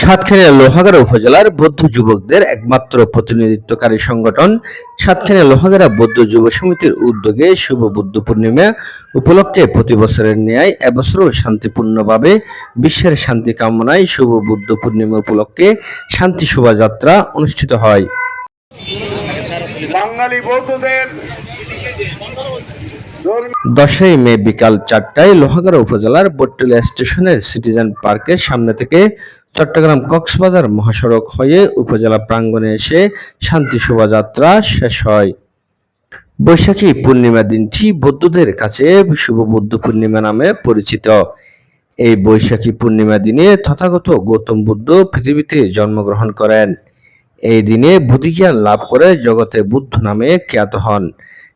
সাতক্ষীরা লোহাগাড়া উপজেলার বৌদ্ধ যুবকদের একমাত্র প্রতিনিধিত্বকারী সংগঠন। সাতক্ষীরা লোহাগাড়া বৌদ্ধ যুব সমিতির উদ্যোগে শুভ বুদ্ধ পূর্ণিমা উপলক্ষে প্রতি বছরের ন্যায় এবছরও শান্তিপূর্ণভাবে বিশ্বের শান্তি কামনায় শুভ বুদ্ধ পূর্ণিমা উপলক্ষে শান্তি শোভাযাত্রা অনুষ্ঠিত হয়। বাঙালি বৌদ্ধদের দশই মে বিকাল চারটায় লোহাগাড়া উপজেলার বটতলা স্টেশনের সিটিজেন পার্কের সামনে থেকে চট্টগ্রাম কক্সবাজার মহাসড়ক হয়ে উপজেলা প্রাঙ্গণে এসে শান্তি শোভাযাত্রা শেষ হয়। বৈশাখী পূর্ণিমা দিনটি বৌদ্ধদের কাছে শুভ বুদ্ধ পূর্ণিমা নামে পরিচিত। এই বৈশাখী পূর্ণিমা দিনে তথাগত গৌতম বুদ্ধ পৃথিবীতে জন্মগ্রহণ করেন। এই দিনে বুদ্ধিজ্ঞান লাভ করে জগতে বুদ্ধ নামে খ্যাত হন।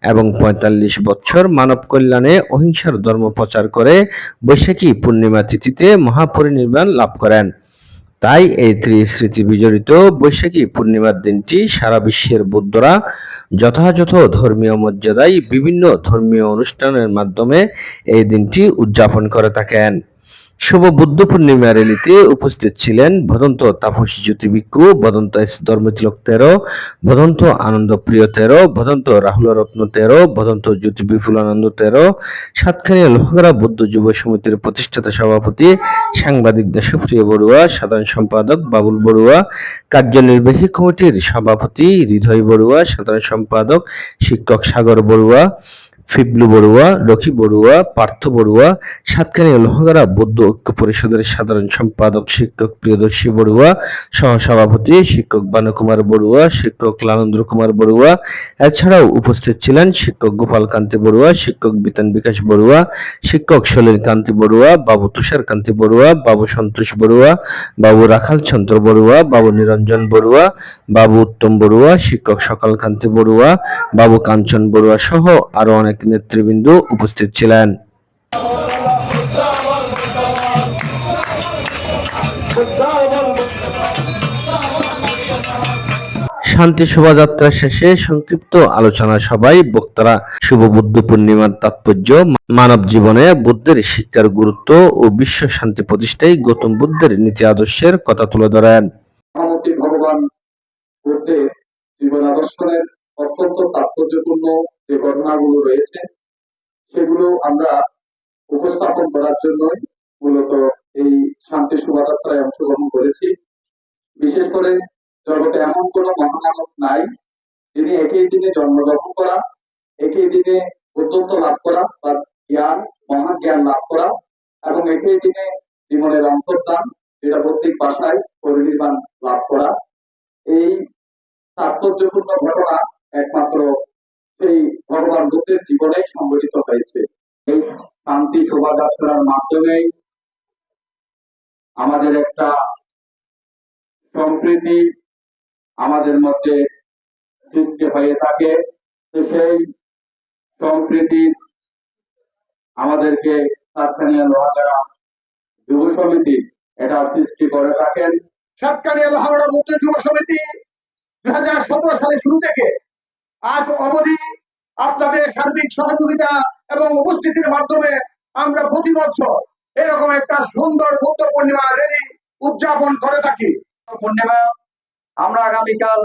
এবং পঁয়তাল্লিশ বছর মানব কল্যাণে অহিংসার ধর্ম প্রচার করে বৈশাখী পূর্ণিমা তিথিতে মহাপরিনির্বাণ লাভ করেন। তাই এই ত্রিস্মৃতি বিজড়িত বৈশাখী পূর্ণিমার দিনটি সারা বিশ্বের বৌদ্ধরা যথাযথ ধর্মীয় মর্যাদায় বিভিন্ন ধর্মীয় অনুষ্ঠানের মাধ্যমে এই দিনটি উদযাপন করে থাকেন। শুভ বুদ্ধ পূর্ণিমা র্যালিতে উপস্থিত ছিলেন ভদন্ত তাপসী জ্যোতি ভিক্ষু ভদন্ত ধর্মতিলক তেরো ভদন্ত আনন্দ প্রিয় তেরো ভদন্ত রাহুল রত্ন তেরো ভদন্ত জ্যোতি বিপুলানন্দ তেরো সাতখানিয়া লোহাগড়া বৌদ্ধ যুব সমিতির প্রতিষ্ঠাতা সভাপতি সাংবাদিক দেশপ্রিয় বড়ুয়া, সাধারণ সম্পাদক বাবুল বড়ুয়া, কার্যনির্বাহী কমিটির সভাপতি হৃদয় বড়ুয়া, সাধারণ সম্পাদক শিক্ষক সাগর বড়ুয়া ফিবলু বড়ুয়া, রকি বড়ুয়া, পার্থ বড়ুয়া সাতকানিয়া লোহাগাড়া বৌদ্ধ ঐক্য পরিষদের সাধারণ সম্পাদক, শিক্ষক প্রিয়দর্শী বড়ুয়া, সহসভাপতি, শিক্ষক বানুকুমার বড়ুয়া, শিক্ষক লালেন্দ্র কুমার বড়ুয়া, এছাড়াও উপস্থিত ছিলেন শিক্ষক গোপাল কান্তি বড়ুয়া, শিক্ষক বিতান বিকাশ বড়ুয়া, শিক্ষক সলিল কান্তি বড়ুয়া, বাবু তুষার কান্তি বড়ুয়া, বাবু সন্তোষ বড়ুয়া, বাবু রাখাল চন্দ্র বড়ুয়া, বাবু নিরঞ্জন বড়ুয়া, বাবু উত্তম বড়ুয়া, শিক্ষক সকাল কান্তি বড়ুয়া, বাবু কাঞ্চন বড়ুয়া সহ আরও অনেক নেতৃবৃন্দ উপস্থিত ছিলেন। শান্তি শোভাযাত্রা শেষে সংক্ষিপ্ত আলোচনা সভায় বক্তারা শুভ বুদ্ধ পূর্ণিমার তাৎপর্য, মানব জীবনে বুদ্ধের শিক্ষার গুরুত্ব ও বিশ্ব শান্তি প্রতিষ্ঠায় গৌতম বুদ্ধের নীতি আদর্শের কথা তুলে ধরেন। ভগবান বুদ্ধের জীবন আদর্শনের অত্যন্ত তাৎপর্যপূর্ণ যে ঘটনাগুলো রয়েছে, সেগুলো আমরা উপস্থাপন করার জন্যই মূলত এই শান্তি শোভাযাত্রায় অংশগ্রহণ করেছি। বিশেষ করে জগতে এমন কোন মহামানব নাই, যিনি একই দিনে জন্মগ্রহণ করা, একই দিনে বুদ্ধত্ব লাভ করা, তার জ্ঞান মহা জ্ঞান লাভ করা, এবং একই দিনে জীবনের অন্তর্দান যেটা বৌদ্ধিক ভাষায় পরিনির্বাণ লাভ করা। এই তাৎপর্যপূর্ণ ঘটনা একমাত্র সেই ভগবান বুদ্ধের জীবনে সংঘটিত হয়েছে। এই শান্তি শোভাযাত্রার মাধ্যমে আমাদের একটা সম্প্রীতি আমাদের মধ্যে সৃষ্টি হয়ে থাকে। সেই সম্প্রীতি আমাদেরকে সাতখানিয়া লোহাগাড়া যুব সমিতি এটা সৃষ্টি করে থাকেন। সাতকানিয়া লোহাগড়া বৌদ্ধ যুব সমিতি দুই হাজার সতেরো সালে শুরু থেকে আজ অবধি আপনাদের সার্বিক সহযোগিতা এবং উপস্থিতির মাধ্যমে আমরা প্রতি বছর এরকম একটা সুন্দর বুদ্ধ পূর্ণিমা র্যালি উদযাপন করে থাকি। পূর্ণিমা, আমরা আগামীকাল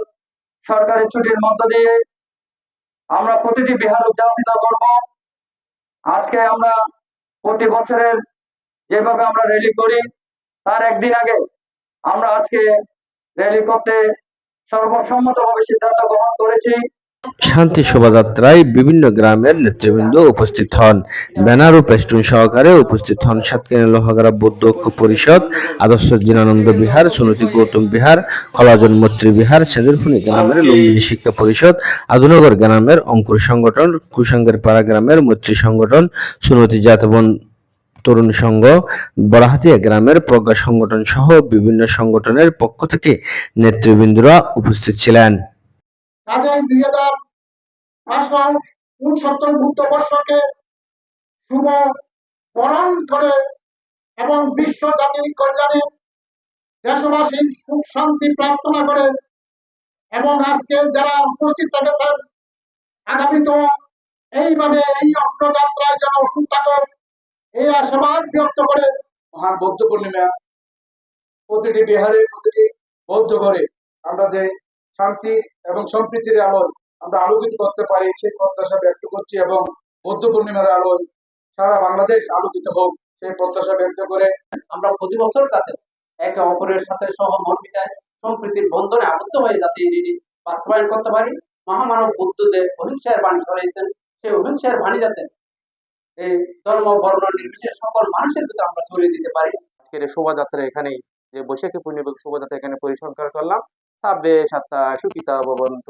সরকারি ছুটির মধ্য দিয়ে আমরা প্রতিটি বিহার উদযাপিত করব। আজকে আমরা প্রতি বছরের যেভাবে আমরা র্যালি করি, তার একদিন আগে আমরা আজকে র্যালি করতে সর্বসম্মতভাবে সিদ্ধান্ত গ্রহণ করেছি। শান্তি শোভাযাত্রায় বিভিন্ন গ্রামের নেতৃবৃন্দ উপস্থিত হন। ব্যানার ও পেস্টুন সহকারে উপস্থিত হন সাতকানিয়া লোহাগাড়া বৌদ্ধ পরিষদ, আদর্শ জিনানন্দ বিহার, সুনতি গৌতম বিহার কলাজন মৈত্রী বিহার সেদিরফুনি গ্রামের লুম্বিনী শিক্ষা পরিষদ আধুনগর গ্রামের অঙ্কুর সংগঠন কুসঙ্গের পাড়া গ্রামের মৈত্রী সংগঠন, সুনতি জাতবন তরুণ সংঘ বরাহাতিয়া গ্রামের প্রজ্ঞা সংগঠন সহ বিভিন্ন সংগঠনের পক্ষ থেকে নেতৃবৃন্দরা উপস্থিত ছিলেন। কাজেই দুই হাজার পাঁচশো উনসত্তর বুদ্ধ বর্ষকে শুভ বরণ করে এবং বিশ্ব জাতির কল্যাণে দেশবাসীর সুখ শান্তি প্রার্থনা করে এবং আজকে যারা উপস্থিত থেকেছেন, আগামীতেও এইভাবে এই অগ্রযাত্রায় যেন থাকুক, এই আশাবাদ ব্যক্ত করে মহান বৌদ্ধ পূর্ণিমা প্রতিটি বিহারে প্রতিটি বৌদ্ধ ঘরে আমরা যে শান্তি এবং সম্প্রীতির আলোয় আমরা আলোকিত করতে পারি, সেই প্রত্যাশা ব্যক্ত করছি এবং বৌদ্ধ পূর্ণিমার আলোয় সারা বাংলাদেশ আলোকিত হোক, সেই প্রত্যাশা ব্যক্ত করে আমরা প্রতি বছর যাতে একে অপরের সাথে সহমর্মিতায় সম্প্রীতির বন্ধনে আবদ্ধ হয়ে যাতে এই বাস্তবায়ন করতে পারি। মহামানব বুদ্ধ যে অহিংসার বাণী ছড়াইছেন, সেই অহিংসার বাণী যাতে এই ধর্ম, বর্ণ, নির্বিশেষ সকল মানুষের ভিতরে আমরা ছড়িয়ে দিতে পারি। আজকের শোভাযাত্রা এখানেই যে বৈশাখী পূর্ণিমা শোভাযাত্রা এখানে পরিসংখ্যান করলাম। সাব্বে সাত্তা সুকিতা ভবন্ত।